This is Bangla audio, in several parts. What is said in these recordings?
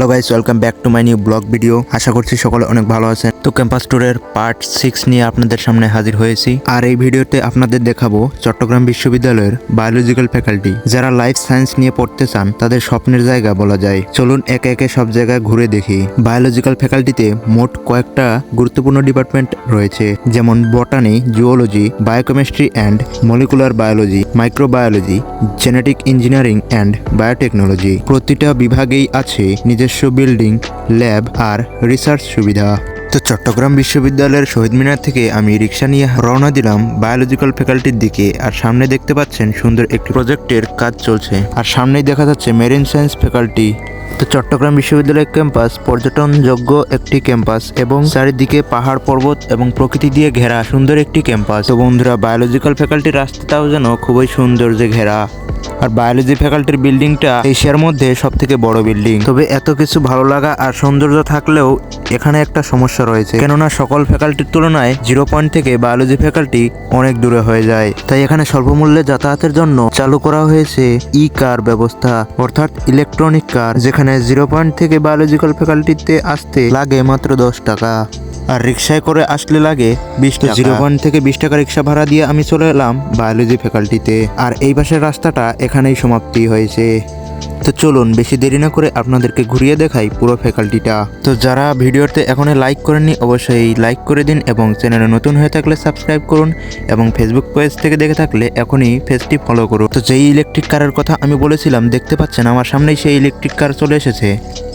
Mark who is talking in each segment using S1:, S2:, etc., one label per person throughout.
S1: Hello guys welcome back to my new blog video আশা করছি সকলে অনেক ভালো আছেন। তো ক্যাম্পাস ট্যুরের পার্ট সিক্স নিয়ে আপনাদের সামনে হাজির হয়েছি। আর এই ভিডিওতে আপনাদের দেখাবো চট্টগ্রাম বিশ্ববিদ্যালয়ের বায়োলজিক্যাল ফ্যাকাল্টি যারা লাইফ সায়েন্স নিয়ে পড়তে চান, তাদের স্বপ্নের জায়গা বলা যায়। চলুন একে একে সব জায়গায় ঘুরে দেখি। বায়োলজিক্যাল ফ্যাকাল্টিতে মোট কয়েকটা গুরুত্বপূর্ণ ডিপার্টমেন্ট রয়েছে। যেমন botany zoology biochemistry and molecular biology microbiology genetic engineering and biotechnology প্রতিটা বিভাগেই আছে নিজস্ব বিল্ডিং, ল্যাব আর রিসার্চ সুবিধা। তো চট্টগ্রাম বিশ্ববিদ্যালয়ের শহীদ মিনার থেকে আমি রিক্সা নিয়ে রওনা দিলাম বায়োলজিক্যাল ফ্যাকাল্টির দিকে। আর সামনে দেখতে পাচ্ছেন সুন্দর একটি প্রজেক্টের কাজ চলছে। আর সামনেই দেখা যাচ্ছে মেরিন সায়েন্স ফ্যাকাল্টি। তো চট্টগ্রাম বিশ্ববিদ্যালয়ের ক্যাম্পাস পর্যটনযোগ্য একটি ক্যাম্পাস এবং চারিদিকে পাহাড় পর্বত এবং প্রকৃতি দিয়ে ঘেরা সুন্দর একটি ক্যাম্পাস। তো বন্ধুরা, বায়োলজিক্যাল ফ্যাকাল্টির রাস্তাটাও যেন খুবই সৌন্দর্যে ঘেরা। আর বায়োলজি ফ্যাকাল্টির বিল্ডিংটা এশিয়ার মধ্যে সব থেকে বড় বিল্ডিং তবে এত কিছু ভালো লাগা আর সৌন্দর্য থাকলেও এখানে একটা সমস্যা রয়েছে। কেননা সকল ফ্যাকাল্টির তুলনায় জিরো পয়েন্ট থেকে বায়োলজি ফ্যাকাল্টি অনেক দূরে হয়ে যায়। তাই এখানে স্বল্পমূল্যে যাতায়াতের জন্য চালু করা হয়েছে ই কার ব্যবস্থা, অর্থাৎ ইলেকট্রনিক কার যেখানে জিরো পয়েন্ট থেকে বায়োলজিক্যাল ফ্যাকাল্টিতে আসতে লাগে মাত্র দশ টাকা। আর রিক্সায় করে আসলে লাগে বিশ জিরো পয়েন্ট থেকে বিশ টাকা রিক্সা ভাড়া দিয়ে আমি চলে এলাম বায়োলজি ফ্যাকাল্টিতে। আর এই পাশের রাস্তাটা এখানেই সমাপ্তি হয়েছে। তো চলুন বেশি দেরি না করে আপনাদেরকে ঘুরিয়ে দেখাই পুরো ফ্যাকাল্টিটা। তো যারা ভিডিওতে এখনও লাইক করেননি, অবশ্যই লাইক করে দিন এবং চ্যানেলে নতুন হয়ে থাকলে সাবস্ক্রাইব করুন এবং ফেসবুক পেজ থেকে দেখে থাকলে এখনই পেজটি ফলো করুন। তো যেই ইলেকট্রিক কারের কথা আমি বলেছিলাম, দেখতে পাচ্ছেন আমার সামনেই সেই ইলেকট্রিক কার চলে এসেছে।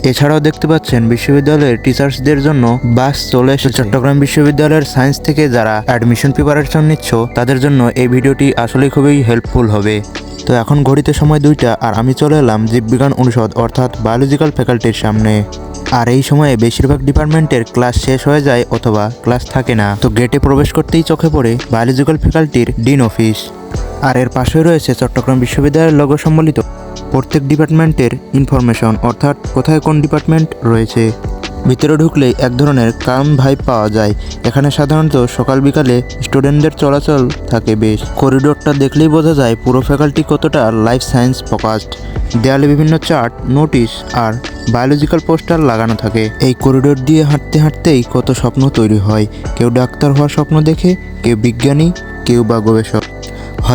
S1: এছাড়াও দেখতে পাচ্ছেন বিশ্ববিদ্যালয়ের টিচার্সদের জন্য বাস চলে এসেছে। চট্টগ্রাম বিশ্ববিদ্যালয়ের সায়েন্স থেকে যারা অ্যাডমিশন প্রিপারেশন নিচ্ছ, তাদের জন্য এই ভিডিওটি আসলে খুবই হেল্পফুল হবে। তো এখন ঘড়িতে সময় দুইটা, আর আমি চলে এলাম জীববিজ্ঞান অনুষদ, অর্থাৎ বায়োলজিক্যাল ফ্যাকাল্টির সামনে। আর এই সময়ে বেশিরভাগ ডিপার্টমেন্টের ক্লাস শেষ হয়ে যায় অথবা ক্লাস থাকে না। তো গেটে প্রবেশ করতেই চোখে পড়ে বায়োলজিক্যাল ফ্যাকাল্টির ডিন অফিস। আর এর পাশে রয়েছে চট্টগ্রাম বিশ্ববিদ্যালয়ের লগো সম্বলিত প্রত্যেক ডিপার্টমেন্টের ইনফরমেশন অর্থাৎ কোথায় কোন ডিপার্টমেন্ট রয়েছে। ভিতরে ঢুকলেই এক ধরনের কাম ভাইব পাওয়া যায়। এখানে সাধারণত সকাল বিকালে স্টুডেন্টদের চলাচল থাকে বেশ। করিডোরটা দেখলেই বোঝা যায় পুরো ফ্যাকাল্টি কতটা লাইফ সায়েন্স ফোকাসড দেয়ালে বিভিন্ন চার্ট নোটিশ আর বায়োলজিক্যাল পোস্টার লাগানো থাকে। এই করিডোর দিয়ে হাঁটতে হাঁটতেই কত স্বপ্ন তৈরি হয়। কেউ ডাক্তার হওয়ার স্বপ্ন দেখে, কেউ বিজ্ঞানী, কেউ বা গবেষক।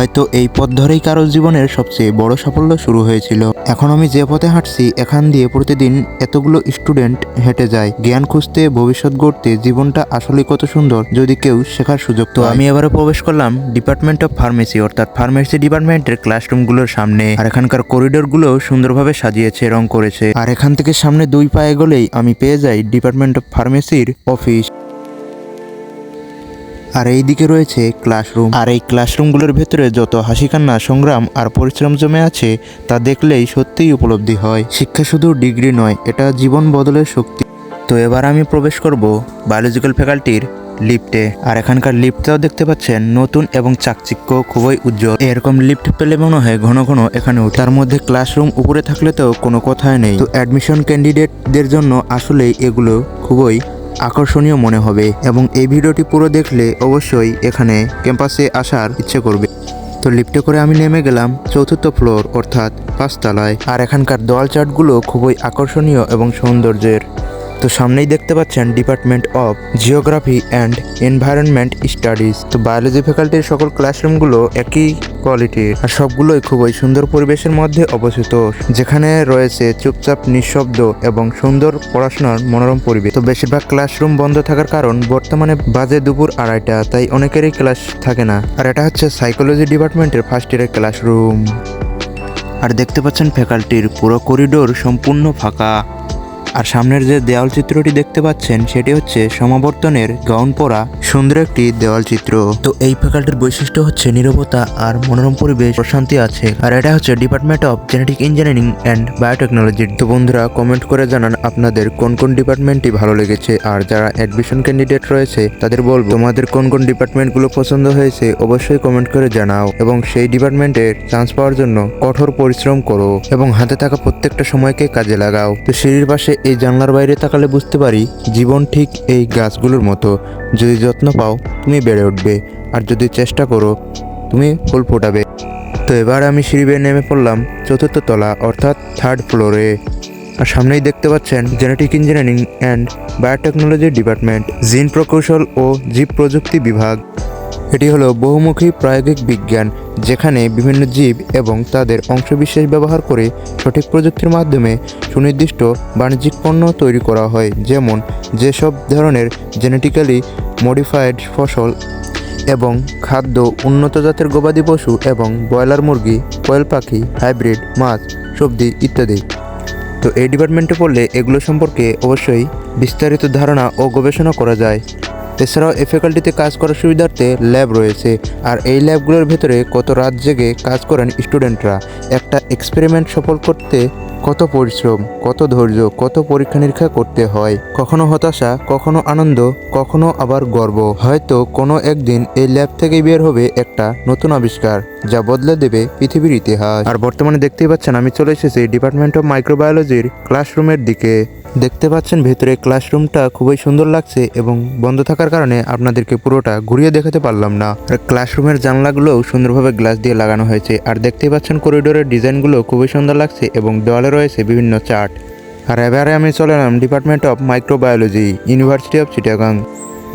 S1: হয়তো এই পথ ধরেই কারও জীবনের সবচেয়ে বড় সাফল্য শুরু হয়েছিল। এখন আমি যে পথে হাঁটছি এখান দিয়ে প্রতিদিন এতগুলো স্টুডেন্ট হেঁটে যায়। জ্ঞান খুঁজতে ভবিষ্যৎ গড়তে জীবনটা আসলে কত সুন্দর যদি কেউ শেখার সুযোগ তো আমি এবারে প্রবেশ করলাম ডিপার্টমেন্ট অফ ফার্মেসি অর্থাৎ ফার্মেসি ডিপার্টমেন্টের ক্লাসরুমগুলোর সামনে। আর এখানকার করিডোরগুলো সুন্দরভাবে সাজিয়েছে রং করেছে। আর এখান থেকে সামনে দুই পায়ে গলেই আমি পেয়ে যাই ডিপার্টমেন্ট অফ ফার্মেসির অফিস আর এই দিকে রয়েছে ক্লাসরুম আর এই ক্লাসরুমগুলোর ভেতরে যত হাসি কান্না সংগ্রাম আর পরিশ্রম জমে আছে, তা দেখলেই সত্যিই উপলব্ধি হয়। শিক্ষা শুধু ডিগ্রি নয়, এটা জীবন বদলের শক্তি। তো এবার আমি প্রবেশ করব বায়োলজিক্যাল ফ্যাকাল্টির লিফটে আর এখানকার লিফটটাও দেখতে পাচ্ছেন, নতুন এবং চাকচিক্য খুবই উজ্জ্বল। এরকম লিফট পেলে মনে হয় ঘন ঘন এখানে তার মধ্যে ক্লাসরুম উপরে থাকলে তো কোনো কথাই নেই। তো অ্যাডমিশন ক্যান্ডিডেটদের জন্য আসলেই এগুলো খুবই আকর্ষণীয় মনে হবে এবং এই ভিডিওটি পুরো দেখলে অবশ্যই এখানে ক্যাম্পাসে আসার ইচ্ছে করবে। তো লিফটে করে আমি নেমে গেলাম চতুর্থ ফ্লোর, অর্থাৎ পাঁচতলায়। আর এখানকার দেওয়াল চার্টগুলো খুবই আকর্ষণীয় এবং সৌন্দর্যের। তো সামনেই দেখতে পাচ্ছেন department of geography and environment studies তো বায়োলজি ফ্যাকাল্টির সকল ক্লাসরুমগুলো একই কোয়ালিটির আর সবগুলোই খুবই সুন্দর পরিবেশের মধ্যে অবস্থিত। যেখানে রয়েছে চুপচাপ, নিঃশব্দ এবং সুন্দর পড়াশোনার মনোরম পরিবেশ। তো বেশিরভাগ ক্লাসরুম বন্ধ থাকার কারণ বর্তমানে বাজে দুপুর আড়াইটা, তাই অনেকেরই ক্লাস থাকে না। আর এটা হচ্ছে সাইকোলজি ডিপার্টমেন্টের ফার্স্ট ইয়ারের ক্লাসরুম আর দেখতে পাচ্ছেন ফ্যাকাল্টির পুরো করিডোর সম্পূর্ণ ফাঁকা। আর সামনের যে দেওয়াল চিত্রটি দেখতে পাচ্ছেন, সেটি হচ্ছে সমাবর্তনের গাউন পরা সুন্দর একটি দেওয়াল চিত্র তো এই ফ্যাকাল্টির বৈশিষ্ট্য হচ্ছে নিরবতা আর মনোরম পরিবেশ, প্রশান্তি আছে। আর এটা হচ্ছে department of genetic engineering and biotechnology তো বন্ধুরা কমেন্ট করে জানান আপনাদের কোন কোন ডিপার্টমেন্টটি ভালো লেগেছে। আর যারা অ্যাডমিশন ক্যান্ডিডেট রয়েছে, তাদের বলব, তোমাদের কোন কোন ডিপার্টমেন্টগুলো পছন্দ হয়েছে, অবশ্যই কমেন্ট করে জানাও। এবং সেই ডিপার্টমেন্টের চান্স পাওয়ার জন্য কঠোর পরিশ্রম করো। এবং হাতে থাকা প্রত্যেকটা সময়কে কাজে লাগাও। তো সিঁড়ির পাশে এই জানলার বাইরে তাকালে বুঝতে পারি জীবন ঠিক এই গাছগুলোর মতো। যদি যত্ন পাও, তুমি বেড়ে উঠবে। আর যদি চেষ্টা করো, তুমি ফুল ফোটাবে। তো এবার আমি সিঁড়ি বেয়ে নেমে পড়লাম চতুর্থ তলা, অর্থাৎ থার্ড ফ্লোরে আর সামনেই দেখতে পাচ্ছেন genetic engineering and biotechnology department gene প্রকৌশল ও জীব প্রযুক্তি বিভাগ। এটি হলো বহুমুখী প্রায়োগিক বিজ্ঞান। যেখানে বিভিন্ন জীব এবং তাদের অংশবিশেষ ব্যবহার করে সঠিক প্রযুক্তির মাধ্যমে সুনির্দিষ্ট বাণিজ্যিক পণ্য তৈরি করা হয়, যেমন যেসব ধরনের জেনেটিক্যালি মডিফাইড ফসল এবং খাদ্য, উন্নত জাতের গবাদি পশু এবং ব্রয়লার মুরগি, কোয়েল পাখি, হাইব্রিড মাছ, সবজি ইত্যাদি। তো এই ডিপার্টমেন্টে পড়লে এগুলো সম্পর্কে অবশ্যই বিস্তারিত ধারণা ও গবেষণা করা যায়। এছাড়াও এই ফ্যাকাল্টিতে কাজ করার সুবিধার্থে ল্যাব রয়েছে। আর এই ল্যাবগুলোর ভেতরে কত রাত জেগে কাজ করেন স্টুডেন্টরা একটা এক্সপেরিমেন্ট সফল করতে কত পরিশ্রম, কত ধৈর্য, কত পরীক্ষা নিরীক্ষা করতে হয়? কখনো হতাশা, কখনো আনন্দ, কখনো আবার গর্ব। হয়তো কোনো একদিন এই ল্যাব থেকে বের হবে একটা নতুন আবিষ্কার। যা বদলে দেবে পৃথিবীর ইতিহাস। আর বর্তমানে দেখতেই পাচ্ছেন, আমি চলে এসেছি ডিপার্টমেন্ট অফ মাইক্রোবায়োলজির ক্লাসরুমের দিকে। দেখতে পাচ্ছেন ভেতরে ক্লাসরুমটা খুবই সুন্দর লাগছে এবং বন্ধ থাকার কারণে আপনাদেরকে পুরোটা ঘুরিয়ে দেখাতে পারলাম না। আর ক্লাসরুমের জানলাগুলোও সুন্দরভাবে গ্লাস দিয়ে লাগানো হয়েছে। আর দেখতেই পাচ্ছেন করিডোরের ডিজাইনগুলো খুবই সুন্দর লাগছে এবং দেওয়ালে রয়েছে বিভিন্ন চার্ট আর এবারে আমি চলে এলাম department of microbiology university of Chittagong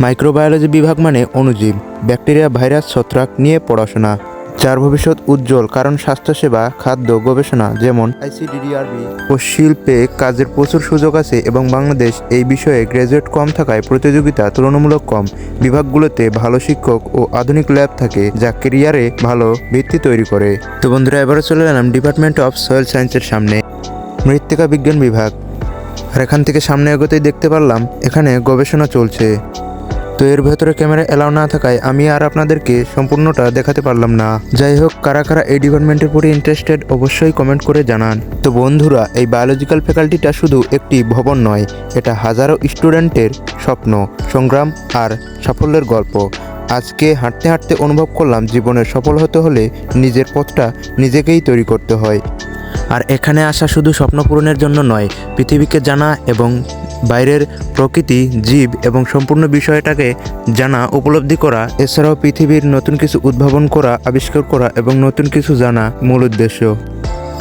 S1: microbiology বিভাগ মানে অণুজীব ব্যাকটেরিয়া ভাইরাস ছত্রাক নিয়ে পড়াশোনা। যার ভবিষ্যৎ উজ্জ্বল কারণ স্বাস্থ্যসেবা খাদ্য গবেষণা যেমন আইসিডিডিআরবি ও শিল্পে কাজের প্রচুর সুযোগ আছে এবং বাংলাদেশ এই বিষয়ে গ্র্যাজুয়েট কম থাকায় প্রতিযোগিতা তুলনামূলক কম। বিভাগগুলোতে ভালো শিক্ষক ও আধুনিক ল্যাব থাকে যা কেরিয়ারে ভালো ভিত্তি তৈরি করে। তো বন্ধুরা এবারে চলে এলাম ডিপার্টমেন্ট অফ সয়েল সায়েন্সের সামনে। মৃত্তিকা বিজ্ঞান বিভাগ। আর এখান থেকে সামনে এগোতেই দেখতে পারলাম এখানে গবেষণা চলছে। তো এর ভেতরে ক্যামেরা এলাও না থাকায় আমি আর আপনাদেরকে সম্পূর্ণটা দেখাতে পারলাম না। যাই হোক, কারা কারা এই ডিপার্টমেন্টের প্রতি ইন্টারেস্টেড অবশ্যই কমেন্ট করে জানান। তো বন্ধুরা, এই বায়োলজিক্যাল ফ্যাকাল্টিটা শুধু একটি ভবন নয়, এটা হাজারো স্টুডেন্টের স্বপ্ন, সংগ্রাম আর সাফল্যের গল্প। আজকে হাঁটতে হাঁটতে অনুভব করলাম জীবনের সফল হতে হলে নিজের পথটা নিজেকেই তৈরি করতে হয়। আর এখানে আসা শুধু স্বপ্ন পূরণের জন্য নয়, পৃথিবীকে জানা এবং বাইরের প্রকৃতি, জীব এবং সম্পূর্ণ বিষয়টাকে জানা, উপলব্ধি করা, এছাড়াও পৃথিবীর নতুন কিছু উদ্ভাবন করা, আবিষ্কার করা এবং নতুন কিছু জানা মূল উদ্দেশ্য।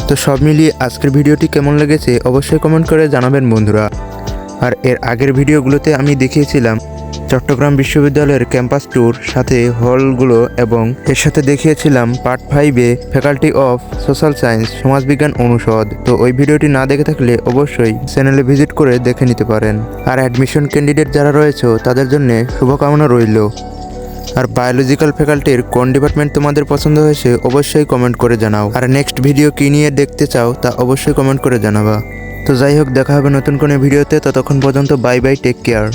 S1: তো সব মিলিয়ে আজকের ভিডিওটি কেমন লেগেছে অবশ্যই কমেন্ট করে জানাবেন বন্ধুরা। আর এর আগের ভিডিওগুলোতে আমি দেখিয়েছিলাম চট্টগ্রাম বিশ্ববিদ্যালয়ের ক্যাম্পাস ট্যুর সাথে হলগুলো এবং এর সাথে দেখিয়েছিলাম পার্ট ফাইভে ফ্যাকাল্টি অফ সোশ্যাল সায়েন্স সমাজবিজ্ঞান অনুষদ। তো ওই ভিডিওটি না দেখে থাকলে অবশ্যই চ্যানেলে ভিজিট করে দেখে নিতে পারেন। আর অ্যাডমিশন ক্যান্ডিডেট যারা রয়েছে, তাদের জন্য শুভকামনা রইল। আর বায়োলজিক্যাল ফ্যাকাল্টির কোন ডিপার্টমেন্ট তোমাদের পছন্দ হয়েছে, অবশ্যই কমেন্ট করে জানাও। আর নেক্সট ভিডিও কী নিয়ে দেখতে চাও, তা অবশ্যই কমেন্ট করে জানাবা। তো যাই হোক, দেখা হবে নতুন কোনো ভিডিওতে, ততক্ষণ পর্যন্ত বাই বাই, টেক কেয়ার।